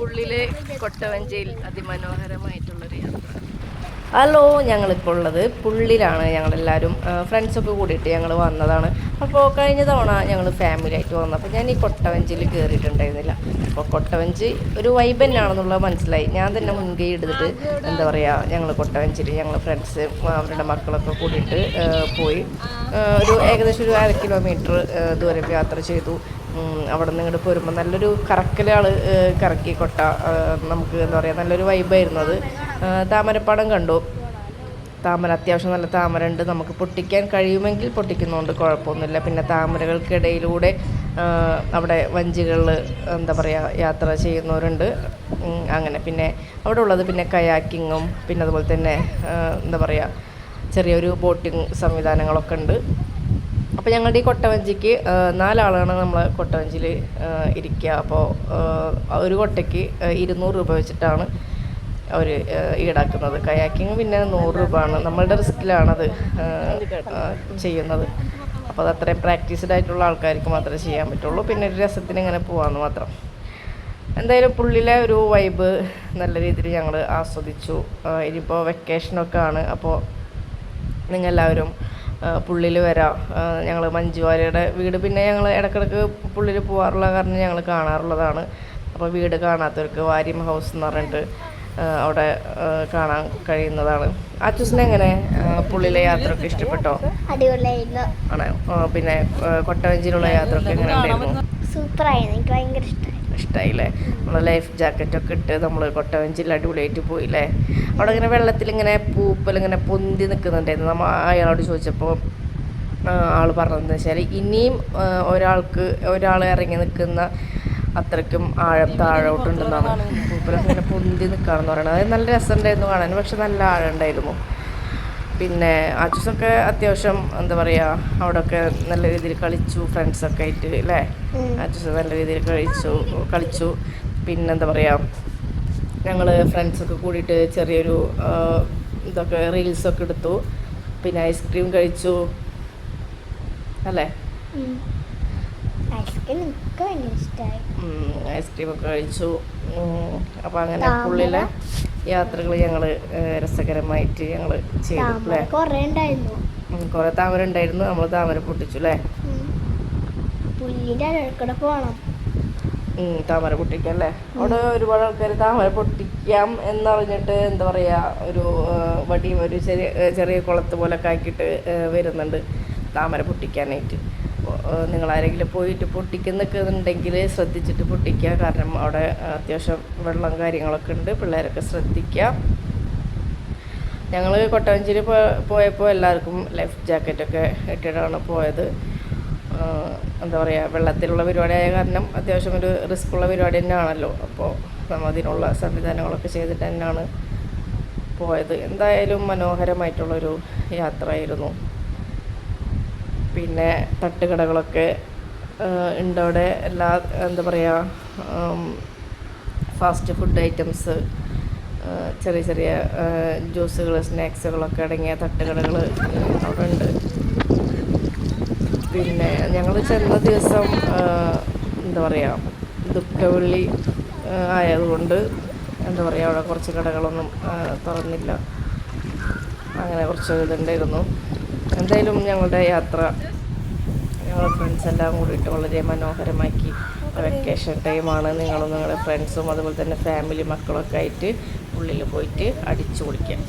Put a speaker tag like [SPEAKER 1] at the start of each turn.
[SPEAKER 1] പുള്ളിലെ കൊട്ടവഞ്ചിയിൽ അതിമനോഹരമായിട്ടുള്ളൊരു യാത്ര. ഹലോ ഞങ്ങളിപ്പോൾ ഉള്ളത് പുള്ളിലാണ് ഞങ്ങളെല്ലാവരും ഫ്രണ്ട്സൊക്കെ കൂടിയിട്ട് ഞങ്ങൾ വന്നതാണ്. അപ്പോൾ കഴിഞ്ഞ തവണ ഞങ്ങൾ ഫാമിലി ആയിട്ട് വന്നപ്പോൾ ഞാൻ ഈ കൊട്ടവഞ്ചിയിൽ കയറിയിട്ടുണ്ടായിരുന്നില്ല അപ്പോൾ കൊട്ടവഞ്ചി ഒരു വൈബ് തന്നെയാണെന്നുള്ളത് മനസ്സിലായി. ഞാൻ തന്നെ മുൻകൈ എടുത്തിട്ട് എന്താ പറയുക ഞങ്ങൾ കൊട്ടവഞ്ചിയിൽ ഞങ്ങൾ ഫ്രണ്ട്സ് അവരുടെ മക്കളൊക്കെ കൂടിയിട്ട് പോയി. ഒരു ഏകദേശം ഒരു അര കിലോമീറ്റർ ദൂരം യാത്ര ചെയ്തു. അവിടെ നിന്ന് ഇങ്ങോട്ട് പോരുമ്പോൾ നല്ലൊരു കറക്കലാൾ കറക്കി കൊട്ട നമുക്ക് എന്താ പറയുക നല്ലൊരു വൈബായിരുന്നു അത്. താമരപ്പാടം കണ്ടു. താമര അത്യാവശ്യം നല്ല താമര ഉണ്ട് നമുക്ക് പൊട്ടിക്കാൻ കഴിയുമെങ്കിൽ പൊട്ടിക്കുന്നതുകൊണ്ട് കുഴപ്പമൊന്നുമില്ല. പിന്നെ താമരകൾക്കിടയിലൂടെ അവിടെ വഞ്ചികളിൽ എന്താ പറയുക യാത്ര ചെയ്യുന്നവരുണ്ട്. അങ്ങനെ. പിന്നെ അവിടെ ഉള്ളത് പിന്നെ കയാക്കിങ്ങും പിന്നെ അതുപോലെ തന്നെ എന്താ പറയുക ചെറിയൊരു ബോട്ടിംഗ് സംവിധാനങ്ങളൊക്കെ ഉണ്ട്. അപ്പോൾ ഞങ്ങളുടെ ഈ കൊട്ടവഞ്ചിക്ക് നാലാളാണ് നമ്മൾ കൊട്ടവഞ്ചിയിൽ ഇരിക്കുക. അപ്പോൾ ഒരു കൊട്ടയ്ക്ക് ഇരുന്നൂറ് രൂപ വെച്ചിട്ടാണ് അവർ ഈടാക്കുന്നത്. കയാക്കിങ് പിന്നെ നൂറ് രൂപ ആണ് നമ്മളുടെ ആ, ചെയ്യുന്നത്. അപ്പോൾ അത് അത്രയും പ്രാക്ടീസ്ഡ് ആയിട്ടുള്ള ആൾക്കാർക്ക് മാത്രമേ ചെയ്യാൻ പറ്റുള്ളൂ. പിന്നെ ഒരു രസത്തിന് ഇങ്ങനെ പോകാമെന്ന് മാത്രം. എന്തായാലും പുള്ളിലെ ഒരു വൈബ് നല്ല രീതിയിൽ ഞങ്ങൾ ആസ്വദിച്ചു. ഇനിയിപ്പോൾ വെക്കേഷനൊക്കെ ആണ് അപ്പോൾ നിങ്ങളെല്ലാവരും പുള്ളിൽ വരാം. ഞങ്ങൾ മഞ്ജുവാരിയുടെ വീട് പിന്നെ ഞങ്ങൾ ഇടക്കിടക്ക് പുള്ളിൽ പോകാറുള്ള കാരണം ഞങ്ങൾ കാണാറുള്ളതാണ്. അപ്പോൾ വീട് കാണാത്തവർക്ക് വാര്യം ഹൗസ് എന്ന് പറഞ്ഞിട്ട് അവിടെ കാണാൻ കഴിയുന്നതാണ്. അച്ചൂസിനെ എങ്ങനെ പുള്ളിയിലെ യാത്ര യാത്രയൊക്കെ ഇഷ്ടപ്പെട്ടോ? ആണോ? പിന്നെ ആ, യാത്ര ഒക്കെ എങ്ങനെ ഉണ്ടായിരുന്നു
[SPEAKER 2] സൂപ്പറായിരുന്നു. എനിക്ക് ഭയങ്കര ഇഷ്ടമായി
[SPEAKER 1] ഇഷ്ടമായില്ലേ നമ്മൾ ലൈഫ് ജാക്കറ്റൊക്കെ ഇട്ട് നമ്മൾ കൊട്ടവഞ്ചിയിൽ അടിപൊളിയായിട്ട് പോയില്ലേ? അവിടെ ഇങ്ങനെ വെള്ളത്തിൽ ഇങ്ങനെ പൂപ്പൽ ഇങ്ങനെ പൊന്തി നിൽക്കുന്നുണ്ടായിരുന്നു നമ്മൾ അയാളോട് ചോദിച്ചപ്പോൾ ആൾ പറഞ്ഞതെന്ന് വെച്ചാൽ ഇനിയും ഒരാൾക്ക് ഒരാൾ ഇറങ്ങി നിൽക്കുന്ന അത്രയ്ക്കും ആഴം താഴോട്ടുണ്ടെന്നാണ് പൂപ്പലൊക്കെ ഇങ്ങനെ പൊന്തി നിൽക്കുകയാണെന്ന് പറയുന്നത്. അത് നല്ല രസമുണ്ടായിരുന്നു കാണാൻ. പക്ഷെ നല്ല ആഴം ഉണ്ടായിരുന്നു. പിന്നെ ആച്ചൂസൊക്കെ അത്യാവശ്യം എന്താ പറയുക അവിടെയൊക്കെ നല്ല രീതിയിൽ കളിച്ചു ഫ്രണ്ട്സൊക്കെ ആയിട്ട് അല്ലേ
[SPEAKER 2] ഉം.
[SPEAKER 1] നല്ല രീതിയിൽ കഴിച്ചു കളിച്ചു. പിന്നെന്താ പറയുക ഞങ്ങൾ ഫ്രണ്ട്സൊക്കെ കൂടിയിട്ട് ചെറിയൊരു ഇതൊക്കെ റീൽസൊക്കെ എടുത്തു. പിന്നെ ഐസ്ക്രീം കഴിച്ചു. അല്ലേ?
[SPEAKER 2] ഐസ്ക്രീം
[SPEAKER 1] ഒക്കെ കഴിച്ചു. അപ്പം അങ്ങനെ
[SPEAKER 2] പുള്ളിയിലെ
[SPEAKER 1] പുള്ളിലെ യാത്രകൾ ഞങ്ങൾ രസകരമായിട്ട് ഞങ്ങൾ ചെയ്തു
[SPEAKER 2] കുറേ ഉണ്ടായിരുന്നു.
[SPEAKER 1] നമ്മൾ താമര ഉണ്ടായിരുന്നു. നമ്മൾ താമര പൊട്ടിച്ചു അല്ലേ താമര പൊട്ടിക്കാം അല്ലേ അവിടെ ഒരുപാട് ആൾക്കാർ താമര പൊട്ടിക്കാം എന്നറിഞ്ഞിട്ട് എന്താ പറയാ ഒരു വടിയും ഒരു ചെറിയ ചെറിയ കുളത്ത് പോലെ ഒക്കെ ആക്കിയിട്ട് വരുന്നുണ്ട് താമര പൊട്ടിക്കാനായിട്ട്. നിങ്ങൾ ആരെങ്കിലും പോയിട്ട് പൊട്ടിക്കുന്നൊക്കെന്നുണ്ടെങ്കിൽ ശ്രദ്ധിച്ചിട്ട് പൊട്ടിക്കുക. കാരണം അവിടെ അത്യാവശ്യം വെള്ളം കാര്യങ്ങളൊക്കെ ഉണ്ട്. പിള്ളേരൊക്കെ ശ്രദ്ധിക്കുക. ഞങ്ങൾ കൊട്ടവഞ്ചേരി പോയപ്പോൾ എല്ലാവർക്കും ലൈഫ് ജാക്കറ്റൊക്കെ ഇട്ടിട്ടാണ് പോയത്. എന്താ പറയുക വെള്ളത്തിലുള്ള പരിപാടിയായ കാരണം അത്യാവശ്യം ഒരു റിസ്ക് ഉള്ള പരിപാടി തന്നെയാണല്ലോ. അപ്പോൾ നമ്മൾ അതിനുള്ള സംവിധാനങ്ങളൊക്കെ ചെയ്തിട്ട് തന്നെയാണ് പോയത്. എന്തായാലും മനോഹരമായിട്ടുള്ളൊരു യാത്രയായിരുന്നു. പിന്നെ തട്ടുകടകളൊക്കെ ഉണ്ട് അവിടെ എല്ലാ എന്താ പറയുക ഫാസ്റ്റ് ഫുഡ് ഐറ്റംസ് ചെറിയ ചെറിയ ജ്യൂസുകൾ സ്നാക്സുകളൊക്കെ അടങ്ങിയ തട്ടുകടകൾ അവിടെ ഉണ്ട്. പിന്നെ ഞങ്ങൾ ചെന്ന ദിവസം എന്താ പറയുക ദുഃഖവെള്ളി ആയതുകൊണ്ട് എന്താ പറയുക അവിടെ കുറച്ച് കടകളൊന്നും തുറന്നില്ല. അങ്ങനെ കുറച്ച് ഇതുണ്ടായിരുന്നു. എന്തായാലും ഞങ്ങളുടെ യാത്ര ഞങ്ങൾ ഫ്രണ്ട്സ് എല്ലാം കൂടിയിട്ട് വളരെ മനോഹരമാക്കി. വെക്കേഷൻ ടൈമാണ് നിങ്ങളും നിങ്ങളുടെ ഫ്രണ്ട്സും അതുപോലെ തന്നെ ഫാമിലി മക്കളൊക്കെ ആയിട്ട് ഉള്ളിൽ പോയിട്ട് അടിച്ചു പൊളിക്കാം